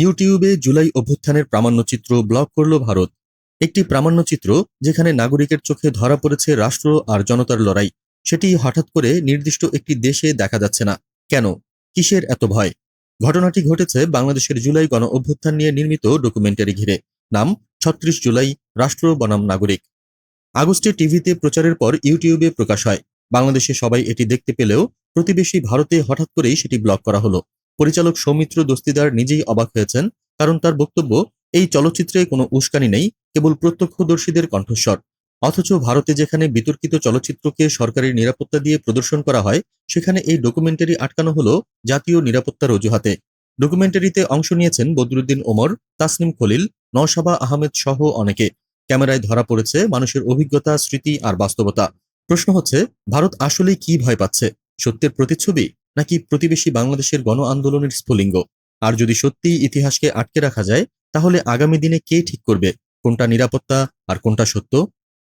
ইউটিউবে জুলাই অভ্যুত্থানের প্রামাণ্যচিত্র ব্লক করল ভারত। একটি প্রামাণ্যচিত্র যেখানে নাগরিকের চোখে ধরা পড়েছে রাষ্ট্র আর জনতার লড়াই। সেটি হঠাৎ করে নির্দিষ্ট একটি দেশে দেখা যাচ্ছে না। কেন? কিসের এত ভয়? ঘটনাটি ঘটেছে বাংলাদেশের জুলাই গণ অভ্যুত্থান নিয়ে নির্মিত ডকুমেন্টারি ঘিরে। নাম, ছত্রিশ জুলাই, রাষ্ট্র বনাম নাগরিক। আগস্টে টিভিতে প্রচারের পর ইউটিউবে প্রকাশ হয়। বাংলাদেশে সবাই এটি দেখতে পেলেও প্রতিবেশী ভারতে হঠাৎ করেই সেটি ব্লক করা হলো। পরিচালক সৌমিত্র দস্তিদার নিজেই অবাক হয়েছেন, কারণ তার বক্তব্য, এই চলচ্চিত্রে কোনো উস্কানি নেই, কেবল প্রত্যক্ষদর্শীদের কণ্ঠস্বর। অথচ ভারতে যেখানে বিতর্কিত চলচ্চিত্রকে সরকারি নিরাপত্তা দিয়ে প্রদর্শন করা হয়, সেখানে এই ডকুমেন্টারি আটকানো হলো জাতীয় নিরাপত্তার অজুহাতে। ডকুমেন্টারিতে অংশ নিয়েছেন বদরুদ্দিন ওমর, তাসনিম খলিল, নওশাবা আহমেদ সহ অনেকে। ক্যামেরায় ধরা পড়েছে মানুষের অভিজ্ঞতা, স্মৃতি আর বাস্তবতা। প্রশ্ন হচ্ছে, ভারত আসলে কি ভয় পাচ্ছে? সত্যের প্রতিচ্ছবি? নাকি প্রতিবেশী বাংলাদেশের গণ আন্দোলনের স্ফুলিঙ্গ? আর যদি সত্যিই ইতিহাসকে আটকে রাখা যায়, তাহলে আগামী দিনে কে ঠিক করবে? কোনটা নিরাপত্তা আর কোনটা সত্য?